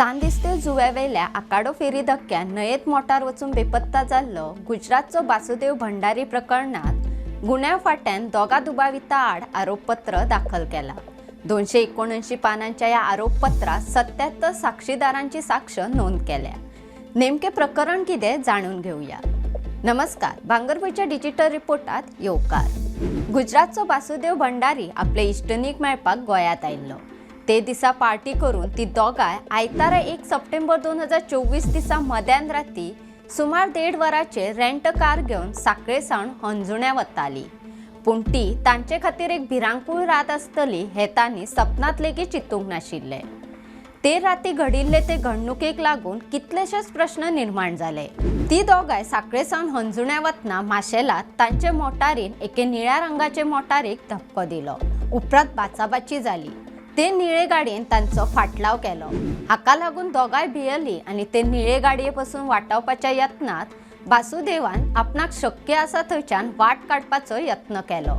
सांदिस्ते जुव्यावेल्या आकाडो फेरी धक्क्यान नयेत मोटार वचून बेपत्ता जाल्लो. गुजरातचो वासुदेव भंडारी प्रकरणात गुन्ह्या फाट्यान दोगा दुबाविता आड आरोपपत्र दाखल केला. दोनशे एकोणऐंशी पानांच्या या आरोपपत्रात सत्याहत्तर साक्षीदारांची साक्ष नोंद केल्या. नेमके प्रकरण कितें जाणून घेऊया. नमस्कार भांगरभूंयच्या डिजिटल रिपोर्टात येवकार. गुजरातचो वासुदेव भंडारी आपले इश्टनीक मेळपाक गोंयांत आयिल्लो. ते दिसा पार्टी करून ती दोगांय आयतारा एक सप्टेंबर दोन हजार चोवीस दिसा मध्यान राती सुमार देड वराचे रेंट कार घेवन साखळे हंजुण्या वताली. पूण ती तांचे खातीर एक भिरांकूळ रात आसतली हें तांणी सपनांत लेगीत चिंतूंक नाशिल्लें. ते राती घडिल्ले ते घडणुकेक लागून कितलेशेच प्रश्न निर्माण जाले ती दोगांय साखळे सावन हंजुण्या वतना माशेलात तांचे मोटारीन एके निळ्या रंगाचे मोटारीक धपको दिलो. उपरांत बाचाबाची जाली. ते निळे गाडयेन तांचो फाटलाव केलो. हाका लागून दोगांय भियेलीं आनी ते निळे गाडये पासून वाटावपाच्या यत्नात वासुदेवान आपणाक शक्य आसा थंयच्यान वाट काडपाचो यत्न केलो.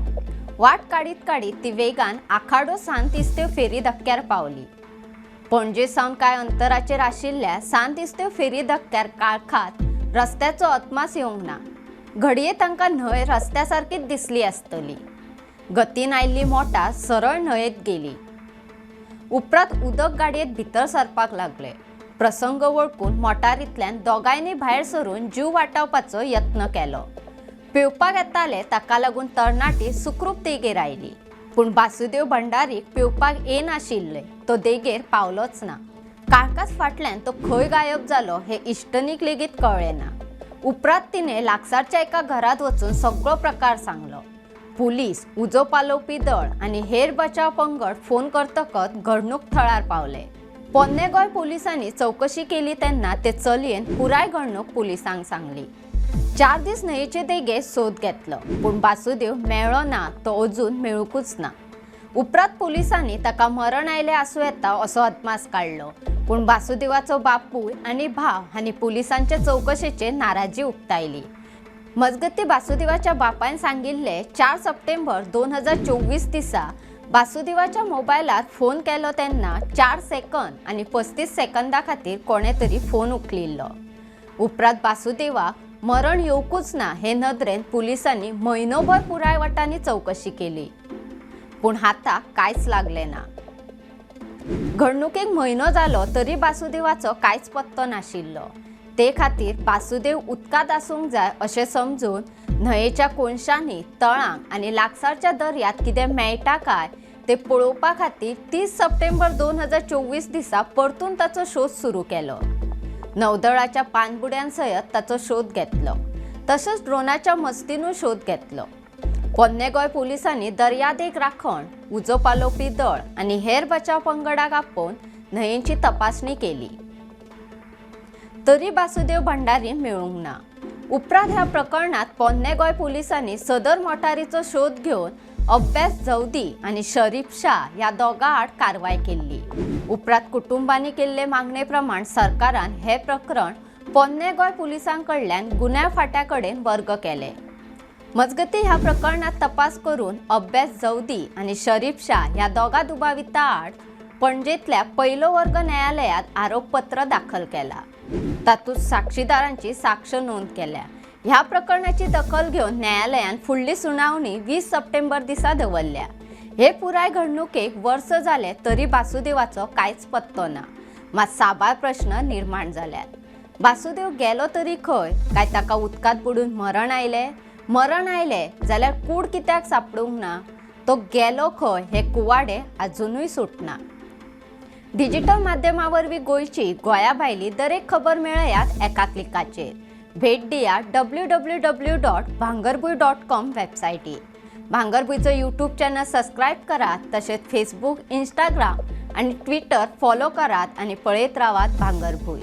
वाट काडीत काडीत ती वेगान आखाडो सांत इस्त्यो फेरी धक्क्यार पावली. पणजे सावन कांय अंतराचेर आशिल्ल्या सांत इस्त्यो फेरी धक्क्यार काळखात रस्त्याचो अदमास येवंक ना. घडये तांकां न्हंय रस्त्या सारकीच दिसली आसतली. गतीन आयिल्ली मोटार सरळ न्हंयेत गेली. उपरांत उदक गाडयेत भितर सरपाक लागले. प्रसंग वळखून मोटारींतल्यान दोगांयनी भायर सरून जीव वाटावपाचो यत्न केलो. पेंवपाक येताले ताका लागून तरणाटी सुखरूप देगेर आयली. पूण वासुदेव भंडारीक पेंवपाक येनाशिल्ले तो देगेर पावलोच ना. काळकाच फाटल्यान तो खंय गायब जालो हे इश्टनीक लेगीत कळ्ळें ना उपरांत तिणें लागसारच्या एका घरात वचून सगळो प्रकार सांगलो. पुलीस उजो पालोवपी दळ आनी हेर बचाव पंगड फोन करतकच घडणूक थळार पावले. पोन्ने गोंय पुलिसांनी चवकशी केली तेन्ना ते चलयेन पुराय घडणूक पुलिसांक सांगली. चार दीस न्हंयेचे देगे सोद घेतलो पूण वासुदेव मेळ्ळो ना तो अजून मेळूंकूच ना. उपरांत पुलिसांनी ताका मरण आयले आसूं येता असो अदमास काडलो पूण वासुदेवाचो बापूय आनी भाव हांणी पुलिसांचे चवकशेचेर नाराजी उक्तायली. मजगती वासुदेवाच्या बापायन सांगिल्ले चार सप्टेंबर दोन हजार चोवीस दिसा. वासुदेवाच्या मोबायलात फोन केलो तेन्ना चार सेकंद आनी पस्तीस सेकंदा खातीर कोणे तरी फोन उखलिल्लो. उपरांत वासुदेवा मरण येवकूच ना हे नदरेन पुलिसांनी म्हयनोभर पुराय वटांनी चवकशी केली. पूण हाताक कांयच लागलें ना. घडणुकेक म्हयनो जालो तरी वासुदेवाचो कांयच पत्तो नाशिल्लो. ते खातीर वासुदेव उदकांत आसूंक जाय अशें समजून न्हंयेच्या कोनशांनी तळांक आनी लागसारच्या दर्यांत कितें मेळटा काय ते पळोवपा खातीर तीस सप्टेंबर दोन हजार चोवीस दिसा परतून ताचो शोध सुरू केलो. नौदळाच्या पानबुड्यां सयत ताचो शोध घेतलो. तसोच ड्रोनाच्या मस्तीनूय शोध घेतलो. पोन्ने गोंय पुलिसांनी दर्यादेग राखण उजो पालोवपी दळ आनी हेर बचाव पंगडाक आपोवन न्हंयेची तपासणी केली. तरी वासुदेव भंडारी मेळूंक ना. उपरांत ह्या प्रकरणात पोन्ने गोंय पुलिसांनी सदर मोटारीचो शोध घेवन अभ्यास जवदी आनी शरीफ शाह ह्या दोगां आड कारवाय केल्ली उपरांत कुटुंबांनी केल्ले मागणे प्रमाण सरकारान हे प्रकरण पोन्ने गोंय पुलिसां कडल्यान गुन्ह्या फाट्या कडेन वर्ग केले. मजगती ह्या प्रकरणात तपास करून अभ्यास जवदी आनी शरीफ शाह ह्या दोगा दुबाविता आड पणजेंतल्या पयलो वर्ग न्यायालयात आरोपपत्र दाखल केला. तातूंत साक्षीदारांची साक्ष नोंद केल्या. ह्या प्रकरणाची दखल घेवन न्यायालयान फुडली सुनावणी वीस सप्टेंबर दिसा दवरल्या हे पुराय घडणुकेक वर्स जाले तरी वासुदेवाचो कांयच पत्तो ना. मात साबार प्रश्न निर्माण जाल्यात वासुदेव गेलो तरी खंय? काय ताका उदकांत बुडून मरण आयलें? मरण आयलें जाल्यार कूड कित्याक सापडूंक ना? तो गेलो खंय? हे कुवाडे आजुनूय सुटना. डिजिटल माध्यमावरवी वरवीं गोंयची गोंया भायली दरेक खबर मेळयात एका क्लिकाचेर. भेट दिया W W W dot Bhangarbhuin dot com वेबसायटी भांगरभूंयचो यूट्यूब चॅनल सबस्क्रायब करात तशेंच फेसबूक इंस्टाग्राम आनी ट्विटर फॉलो करात आनी पळयत रावात भांगरभूंय